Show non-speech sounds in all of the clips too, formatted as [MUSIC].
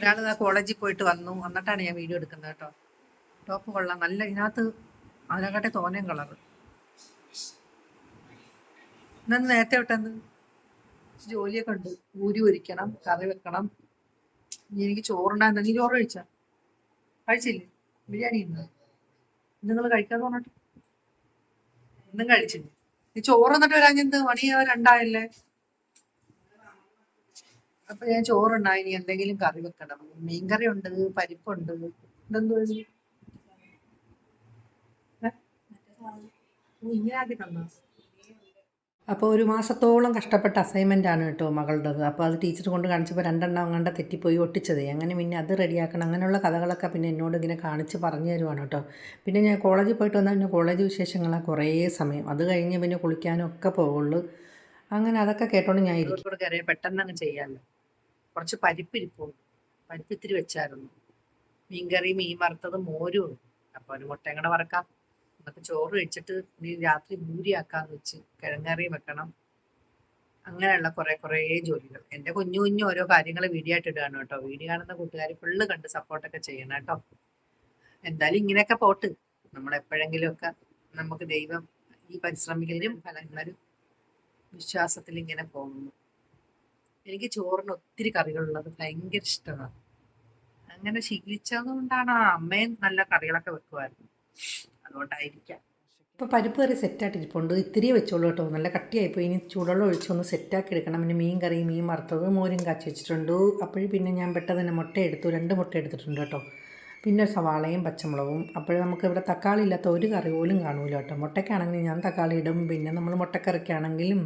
ഒരാൾ കോളേജിൽ പോയിട്ട് വന്നു. എന്നിട്ടാണ് ഞാൻ വീഡിയോ എടുക്കുന്നത് കേട്ടോ. ടോപ്പ് കൊള്ളാം. നല്ല ഇതിനകത്ത് അതിനെക്കാട്ടെ തോനയും കളർ ഇന്നു നേരത്തെ വിട്ടെന്ന് ജോലിയൊക്കെ ഉണ്ട്. ഊരി ഒരിക്കണം കറി വെക്കണം. ഇനി എനിക്ക് ചോറുണ്ടായിരുന്നു നീ ചോറ് കഴിച്ച? കഴിച്ചില്ലേ? ബിരിയാണി ഇന്ന്. നിങ്ങൾ കഴിക്കാന്ന് പറഞ്ഞിട്ട്? ഇന്നും കഴിച്ചില്ല? നീ ചോറ് എന്നിട്ട് വരാൻ എന്ത് മണി രണ്ടായല്ലേ അപ്പൊ ഞാൻ ചോറുണ്ടായി ഇനി എന്തെങ്കിലും കറി വെക്കണം. മീൻകറി ഉണ്ട് പരിപ്പുണ്ട്. ഇതെന്തോ ഇങ്ങനെ അപ്പോൾ ഒരു മാസത്തോളം കഷ്ടപ്പെട്ട അസൈൻമെന്റ് ആണ് കേട്ടോ മകളുടേത്. അപ്പോൾ അത് ടീച്ചർ കൊണ്ട് കാണിച്ചപ്പോൾ രണ്ടെണ്ണം അങ്ങാണ്ട് തെറ്റിപ്പോയി ഒട്ടിച്ചത്. അങ്ങനെ പിന്നെ അത് റെഡിയാക്കണം. അങ്ങനെയുള്ള കഥകളൊക്കെ പിന്നെ എന്നോട് ഇങ്ങനെ കാണിച്ച് പറഞ്ഞു തരുവാണ് കേട്ടോ. പിന്നെ ഞാൻ കോളേജിൽ പോയിട്ട് വന്നാൽ പിന്നെ കോളേജ് വിശേഷങ്ങളാണ് കുറേ സമയം. അത് കഴിഞ്ഞ് പിന്നെ കുളിക്കാനും ഒക്കെ പോകുള്ളൂ അങ്ങനെ അതൊക്കെ കേട്ടോണ്ട് ഞാൻ ഇരിക്കും. പെട്ടെന്ന് അങ്ങ് ചെയ്യാമല്ലോ കുറച്ച് പരിപ്പിരിപ്പുണ്ട് പരിപ്പിത്തിരി വെച്ചായിരുന്നു. മീൻകറി മീൻ വറുത്തത് മോരും അപ്പോൾ ഒരു മുട്ടയും കൂടെ വറക്കാം. എന്നിട്ട് ചോറ് കഴിച്ചിട്ട് ഇനി രാത്രി ഭൂരിയാക്കാന്ന് വെച്ച് കിഴങ്ങറി വെക്കണം. അങ്ങനെയുള്ള കുറെ കുറേ ജോലികൾ. എന്റെ കുഞ്ഞു കുഞ്ഞു ഓരോ കാര്യങ്ങൾ വീഡിയോ ആയിട്ട് ഇടുകയാണ് കേട്ടോ. വീഡിയോ കാണുന്ന കൂട്ടുകാർ ഫുള്ള് കണ്ട് സപ്പോർട്ടൊക്കെ ചെയ്യണം കേട്ടോ. എന്തായാലും ഇങ്ങനെയൊക്കെ പോട്ട്. ഒക്കെ നമുക്ക് ദൈവം ഈ പരിശ്രമിക്കലും ഫലങ്ങളും വിശ്വാസത്തിൽ ഇങ്ങനെ പോകുന്നു. എനിക്ക് ചോറിന് ഒത്തിരി കറികളുള്ളത് ഭയങ്കര ഇഷ്ടമാണ്. അങ്ങനെ ശീലിച്ചതുകൊണ്ടാണ് ആ അമ്മയും നല്ല കറികളൊക്കെ വെക്കുമായിരുന്നു. അതുകൊണ്ടായിരിക്കാം. ഇപ്പോൾ പരിപ്പ് കറി സെറ്റായിട്ട് ഇരിപ്പുണ്ട്. ഇത്തിരി വെച്ചോളൂ കേട്ടോ. നല്ല കട്ടിയായിപ്പോയി. ഇനി ചൂടുവെള്ളം ഒഴിച്ചൊന്ന് സെറ്റാക്കി എടുക്കണം. പിന്നെ മീൻ കറി മീൻ വറുത്തത് മോരും കാച്ചി വെച്ചിട്ടുണ്ട്. അപ്പോഴും പിന്നെ ഞാൻ പെട്ടെന്ന് തന്നെ മുട്ട എടുത്തു. രണ്ട് മുട്ട എടുത്തിട്ടുണ്ട് കേട്ടോ. പിന്നെ സവാളയും പച്ചമുളകും. അപ്പോൾ നമുക്ക് ഇവിടെ തക്കാളി ഇല്ലാത്ത ഒരു കറി പോലും കാണൂല കേട്ടോ. മുട്ടയ്ക്കാണെങ്കിൽ ഞാൻ തക്കാളി ഇടും. പിന്നെ നമ്മൾ മുട്ടക്കറിക്കാണെങ്കിലും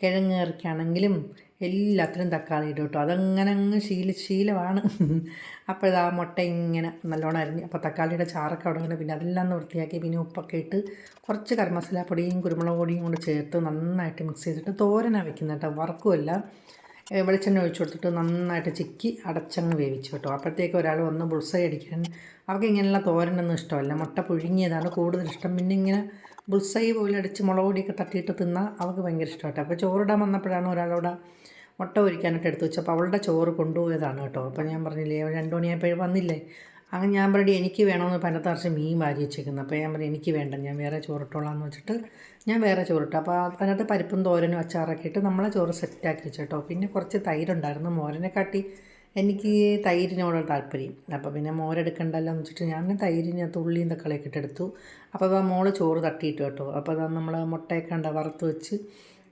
കിഴങ്ങ് കറിക്കാണെങ്കിലും എല്ലാത്തിനും തക്കാളി ഇടും കേട്ടോ. അതങ്ങനെ അങ്ങ് ശീല ശീലമാണ് [LAUGHS] അപ്പോഴാ മുട്ട ഇങ്ങനെ നല്ലോണം അരിഞ്ഞ് അപ്പോൾ തക്കാളിയുടെ ചാറൊക്കെ അവിടെ ഇങ്ങനെ പിന്നെ അതെല്ലാം ഒന്ന് വൃത്തിയാക്കി പിന്നെ ഉപ്പൊക്കെ ഇട്ട് കുറച്ച് കറി പൊടിയും കുരുമുളക് പൊടിയും കൊണ്ട് ചേർത്ത് നന്നായിട്ട് മിക്സ് ചെയ്തിട്ട് തോരനാണ് വെക്കുന്നത് കേട്ടോ. വറക്കുമല്ല വെളിച്ചെണ്ണ ഒഴിച്ചു കൊടുത്തിട്ട് നന്നായിട്ട് ചിക്കി അടച്ചങ്ങ് വേവിച്ചു കേട്ടോ. അപ്പോഴത്തേക്ക് ഒരാൾ വന്ന് ബുൾസൈ അടിക്കാൻ അവർക്ക് ഇങ്ങനെയുള്ള തോരനൊന്നും ഇഷ്ടമല്ല. മുട്ട പുഴുങ്ങിയതാണ് കൂടുതൽ ഇഷ്ടം. പിന്നെ ഇങ്ങനെ ബുൾസൈ പോലെ അടിച്ച് മുളക് പൊടിയൊക്കെ തട്ടിയിട്ട് തിന്നാൽ അവർക്ക് ഭയങ്കര ഇഷ്ടമായിട്ട് അപ്പോൾ ചോറിടാൻ വന്നപ്പോഴാണ് ഒരാളവിടെ മുട്ട പൊരിക്കാനായിട്ട് എടുത്തു വെച്ചപ്പോൾ അവളുടെ ചോറ് കൊണ്ടുപോയതാണ് കേട്ടോ. അപ്പോൾ ഞാൻ പറഞ്ഞില്ലേ രണ്ടു മണിയായപ്പോഴും വന്നില്ലേ? അങ്ങനെ ഞാൻ പറഞ്ഞു എനിക്ക് വേണമെന്ന് പനത്തറച്ച് മീൻ വാരി വെച്ചേക്കുന്നത് അപ്പോൾ ഞാൻ പറഞ്ഞു എനിക്ക് വേണ്ട ഞാൻ വേറെ ചോറിട്ടോളാം എന്ന് വെച്ചിട്ട് ഞാൻ വേറെ ചോറിട്ടു. അപ്പോൾ അതിനകത്ത് പരിപ്പും തോരനും അച്ചാറൊക്കെ ഇട്ട് നമ്മളെ ചോറ് സെറ്റാക്കി വെച്ചു കേട്ടോ പിന്നെ കുറച്ച് തൈരുണ്ടായിരുന്നു. മോരനെ കാട്ടി എനിക്ക് തൈരിനോടുള്ള താല്പര്യം. അപ്പോൾ പിന്നെ മോരെടുക്കണ്ടല്ലോ എന്ന് വെച്ചിട്ട് ഞാൻ തൈരിനകത്ത് ഉള്ളിയും തക്കളിയൊക്കെ ഇട്ടെടുത്തു അപ്പോൾ മോൾ ചോറ് തട്ടിയിട്ട് കേട്ടോ. അപ്പോൾ അത് നമ്മൾ മുട്ടയൊക്കെ ഉണ്ട് വറുത്ത് വെച്ച്.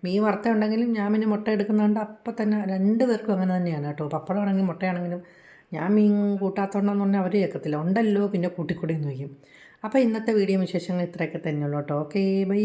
മീൻ വറുത്ത ഉണ്ടെങ്കിലും ഞാൻ പിന്നെ മുട്ട എടുക്കുന്നതുകൊണ്ട് അപ്പം തന്നെ രണ്ട് പേർക്കും അങ്ങനെ തന്നെയാണ് കേട്ടോ. പപ്പടമാണെങ്കിലും മുട്ടയാണെങ്കിലും ഞാൻ മീൻ കൂട്ടാത്തോണ്ടെന്ന് പറഞ്ഞാൽ അവർ കേൾക്കത്തില്ല ഉണ്ടല്ലോ പിന്നെ കൂട്ടിക്കൂടി എന്ന് അപ്പോൾ ഇന്നത്തെ വീഡിയോ വിശേഷങ്ങൾ ഇത്രയൊക്കെ തന്നെയുള്ളൂ കേട്ടോ. Okay bye